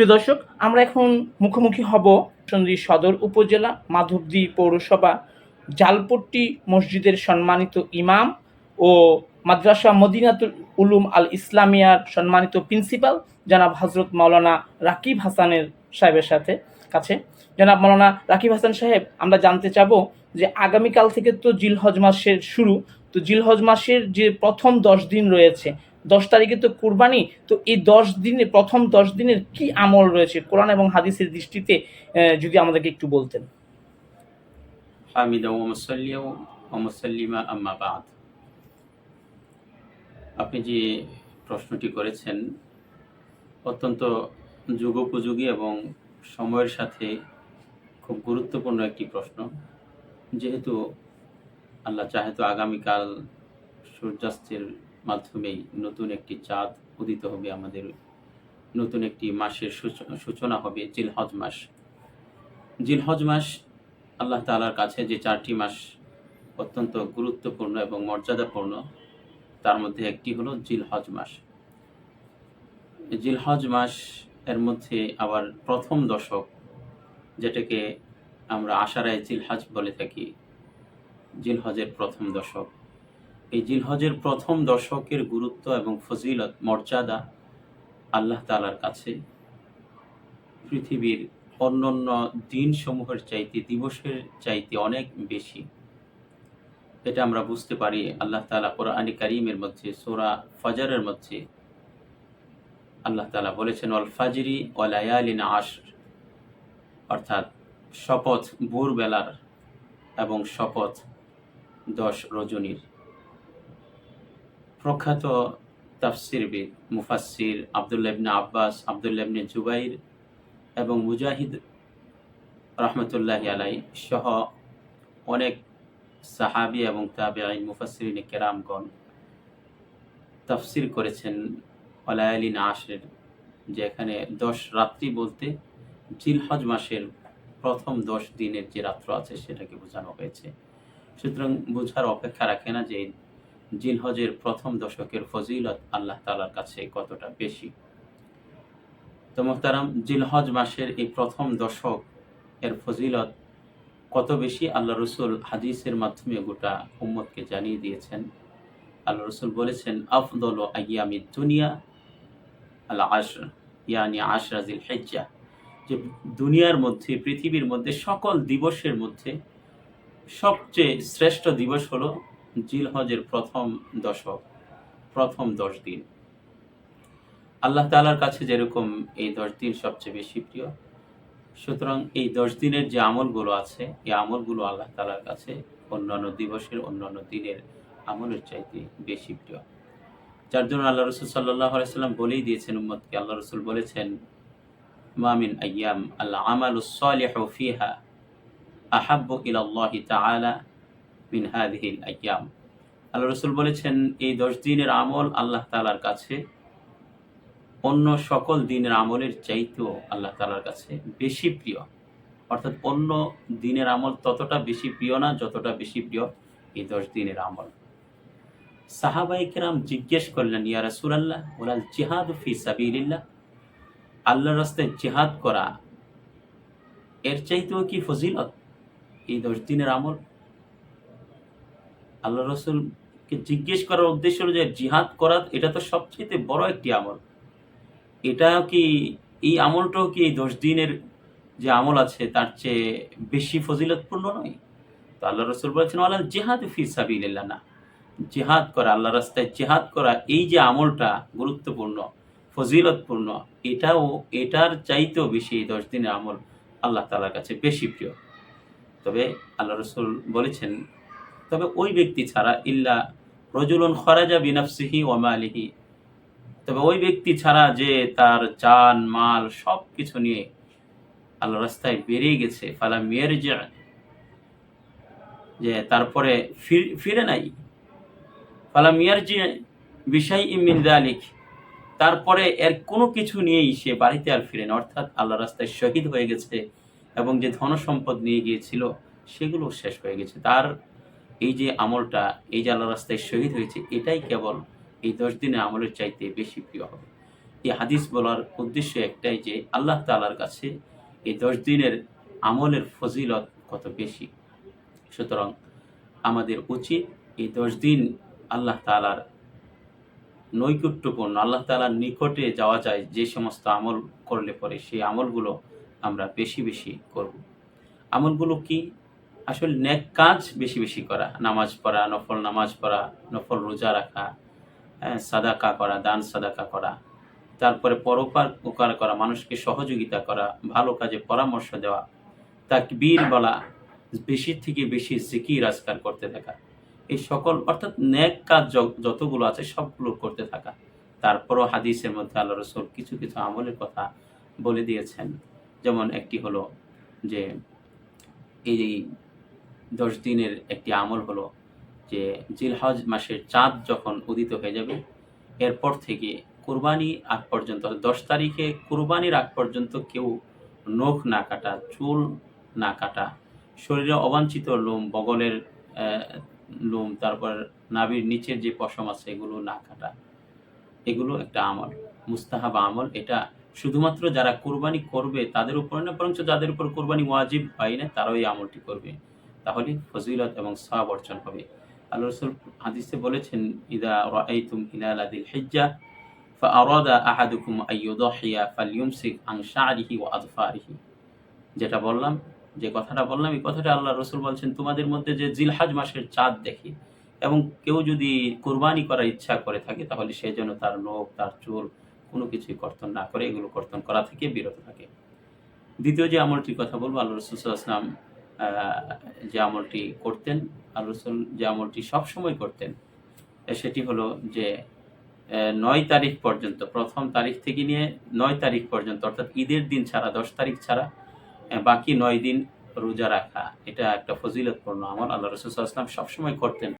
প্রিয় দর্শক, আমরা এখন মুখোমুখি হব সন্দ্বী সদর উপজেলা মাধবদী পৌরসভা জালপট্টি মসজিদের সম্মানিত ইমাম ও মাদ্রাসা মদিনাতুল উলুম আল ইসলামিয়ার সম্মানিত প্রিন্সিপাল জনাব হজরত মাওলানা রাকিব হাসানের সাহেবের সাথে কাছে। জনাব মাওলানা রাকিব হাসান সাহেব, আমরা জানতে চাবো যে আগামীকাল থেকে তো জিলহজ মাসের শুরু। তো জিলহজ মাসের যে প্রথম দশ দিন রয়েছে দশ তারিখে তো কুরবানি, তো এই দশ দিনে প্রথম দশ দিনের কি আমল রয়েছে? কোরআন এবং হাদিসের দৃষ্টিতে যদি আমাদেরকে একটু বলতেন। আপনি যে প্রশ্নটি করেছেন, অত্যন্ত যুগোপযোগী এবং সময়ের সাথে খুব গুরুত্বপূর্ণ একটি প্রশ্ন। যেহেতু আল্লাহ চাহে তো আগামীকাল সূর্যাস্তের মাধ্যমেই নতুন একটি চাঁদ উদিত হবে আমাদের। নতুন একটি মাসের সূচ- সূচনা হবে জিলহজ মাস। জিলহজ মাস আল্লাহ তাআলার কাছে যে চারটি মাস অত্যন্ত গুরুত্বপূর্ণ এবং মর্যাদাপূর্ণ, তার মধ্যে একটি হলো জিলহজ মাস। জিলহজ মাস এর মধ্যে আবার প্রথম দশক, যেটাকে আমরা আশারায় জিলহজ বলে থাকি, জিলহজের প্রথম দশক। এই জিলহজের প্রথম দশকের গুরুত্ব এবং ফজিলত মর্যাদা আল্লাহ তাআলার কাছে। পৃথিবীর অন্যান্য দিনসমূহের চাইতে, দিবসের চাইতে অনেক বেশি। এটা আমরা বুঝতে পারি আল্লাহ তাআলা কোরআনী কারিমের মধ্যে, সোরা ফজরের মধ্যে। আল্লাহ তাআলা বলেছেন অল ফাজরি ওয়ালায়ালিন আশর অর্থাৎ শপথ ভোরবেলার এবং শপথ দশ রজনীর। প্রখ্যাত তাফসিরবিদ মুফাসসির আব্দুল্লাহ ইবনে আব্বাস, আব্দুল্লাহ ইবনে জুবাইর এবং মুজাহিদ রহমতুল্লাহ আলাই সহ অনেক সাহাবি এবং তাবে আইন মুফাসরিন কেরামগণ তাফসির করেছেন অলায়ালিন আশের যে এখানে দশ রাত্রি বলতে জিলহজ মাসের প্রথম দশ দিনের যে রাত্র আছে সেটাকে বোঝানো হয়েছে। সুতরাং বোঝার অপেক্ষা রাখে না যে জিলহজের প্রথম দশকের ফজিলত আল্লাহ তালার কাছে কতটা বেশি? তো মোহতারাম, জিলহজ মাসের এই প্রথম দশক এর ফজিলত কত বেশি? আল্লাহ রসুল হাদিসের মাধ্যমে গোটা উম্মতকে জানিয়ে দিয়েছেন। আল্লাহ রসুল বলেছেন, আফদল আয়ামি দুনিয়া আল্লাহ আশর, ইয়ানি আশরা জিল হেজ্জা যে দুনিয়ার মধ্যে, পৃথিবীর মধ্যে সকল দিবসের মধ্যে সবচেয়ে শ্রেষ্ঠ দিবস হলো জিলহজের প্রথম দশক, প্রথম দশ দিন। আল্লাহ তালার কাছে যেরকম এই দশ দিন সবচেয়ে বেশি প্রিয়, সুতরাং এই দশ দিনের যে আমলগুলো আছে, এই আমলগুলো আল্লাহ তালার কাছে অন্যান্য দিবসের, অন্যান্য দিনের আমলের চাইতে বেশি প্রিয়। যার জন্য আল্লাহ রসুল সাল্লাহ সাল্লাম বলেই দিয়েছেন উম্মতকে, আল্লাহ রসুল বলেছেন মামিন আয়াম আল্লাহ আমালু ফিহা আহাব্বু ইলাল্লাহি তাআলা মিন হাদিহিল আল্লাহ রসুল বলেছেন, এই দশ দিনের আমল আল্লাহ তালার কাছে, অন্য সকল দিনের আমলের চাইতেও আল্লাহ তালার কাছে বেশি প্রিয়। অর্থাৎ অন্য দিনের আমল ততটা বেশি প্রিয় না, যতটা বেশি প্রিয় এই দশ দিনের আমল। সাহাবাইকেরাম জিজ্ঞেস করলেন, ইয়া রাসূলুল্লাহ ওলাল জিহাদ ফি সাবিলিল্লাহ? আল্লাহর রাস্তায় জিহাদ করা, এর চাইতেও কি ফজিলত? এই দশ দিনের আমল আল্লাহ রসুলকে জিজ্ঞেস করার উদ্দেশ্য হলো যে জিহাদ করা এটা তো সবচেয়ে বড় একটি আমল। এটা কি এই আমলটাও কি এই দশ দিনের যে আমল আছে তার চেয়ে বেশি ফজিলতপূর্ণ নয়? তো আল্লাহ রসুল বলেছেন আল্লাহ জেহাদ ফি সাবিল্লাহ না, জেহাদ করা আল্লাহ রাস্তায় জেহাদ করা, এই যে আমলটা গুরুত্বপূর্ণ, ফজিলতপূর্ণ, এটাও, এটার চাইতেও বেশি এই দশ দিনের আমল আল্লাহ তালার কাছে বেশি প্রিয়। তবে আল্লাহ রসুল বলেছেন তবে ওই ব্যক্তি ছাড়া ইল্লা রজুলন খরাজা বিনাফসিহি ওমালিহি তবে ওই ব্যক্তি ছাড়া যে তার জান মাল সব কিছু নিয়ে আল্লাহ রাস্তায় বেরিয়ে গেছে ফালা মেয়ের যে যে তারপরে ফির- নাই। ফালা মিয়ার যে বিষয় ইমিন দালিক। তারপরে এর কোনো কিছু নিয়েই সে বাড়িতে আর ফিরে না, অর্থাৎ আল্লাহ রাস্তায় শহীদ হয়ে গেছে এবং যে ধন সম্পদ নিয়ে গিয়েছিল, সেগুলো শেষ হয়ে গেছে। তার এই যে আমলটা, এই যে রাস্তায় শহীদ হয়েছে, এটাই কেবল এই দশ দিনে আমলের চাইতে বেশি প্রিয় হবে। এই হাদিস বলার উদ্দেশ্য একটাই যে, আল্লাহ তালার কাছে এই দশ দিনের আমলের ফজিলত কত বেশি? সুতরাং আমাদের উচিত এই দশ দিন আল্লাহ তালার নৈকট্যপূর্ণ, আল্লাহ তালার নিকটে যাওয়া যায়, যে সমস্ত আমল করলে পরে সেই আমলগুলো আমরা বেশি বেশি করব। আমলগুলো কি? আসলে নেক কাজ বেশি বেশি করা নামাজ পড়া নফল নামাজ পড়া নফল রোজা রাখা হ্যাঁ, সাদাকা করা দান সাদাকা করা তারপরে পরোপার উপকার করা মানুষকে সহযোগিতা করা ভালো কাজে পরামর্শ দেওয়া তাকবীর বলা বেশি থেকে বেশি জিকির আজকার করতে থাকা এই সকল অর্থাৎ নেক কাজ যতগুলো আছে সবগুলো করতে থাকা তারপরও হাদিসের মধ্যে আল্লাহ রসুল কিছু কিছু আমলের কথা বলে দিয়েছেন যেমন একটি হলো যে এই দশ দিনের একটি আমল হলো যে জিলহজ মাসের চাঁদ যখন উদিত হয়ে যাবে, এরপর থেকে কুরবানি আগ পর্যন্ত দশ তারিখে কুরবানির আগ পর্যন্ত কেউ নখ না কাটা, চুল না কাটা, শরীরে অবাঞ্ছিত লোম, বগলের লোম, তারপর নাভির নিচের যে পশম আছে এগুলো না কাটা। এগুলো একটা আমল, মুস্তাহাব আমল। এটা শুধুমাত্র যারা কোরবানি করবে তাদের উপর না, বরঞ্চ যাদের উপর কোরবানি ওয়াজিব হয় না, তারাও এই আমলটি করবে। তাহলে ফজিলত এবং সওয়াব অর্জন হবে আল্লাহ রসুল হাদিসে বলেছেন ইদা রাআইতুম হিলাল আদিল হিজ্জা فأراد أحدكم أن يضحي فليمسك عن شعره وأظفاره যেটা বললাম যে কথাটা বললাম এই কথাটা আল্লাহ রসুল বলছেন তোমাদের মধ্যে যে জিলহাজ মাসের চাঁদ দেখে এবং কেউ যদি কোরবানি করার ইচ্ছা করে থাকে তাহলে সে যেন তার নখ তার চুল কোনো কিছুই কর্তন না করে এগুলো কর্তন করা থেকে বিরত থাকে দ্বিতীয় যে আমলটির কথা বলবো আল্লাহ রসুল আসলাম যে আমলটি করতেন, আর রসুল যে আমলটি সবসময় করতেন সেটি হলো যে নয় তারিখ পর্যন্ত, প্রথম তারিখ থেকে নিয়ে নয় তারিখ পর্যন্ত, অর্থাৎ ঈদের দিন ছাড়া, দশ তারিখ ছাড়া বাকি নয় দিন রোজা রাখা, এটা একটা ফজিলতপূর্ণ আমল। আল্লাহ রসুল আসলাম সবসময় করতেন।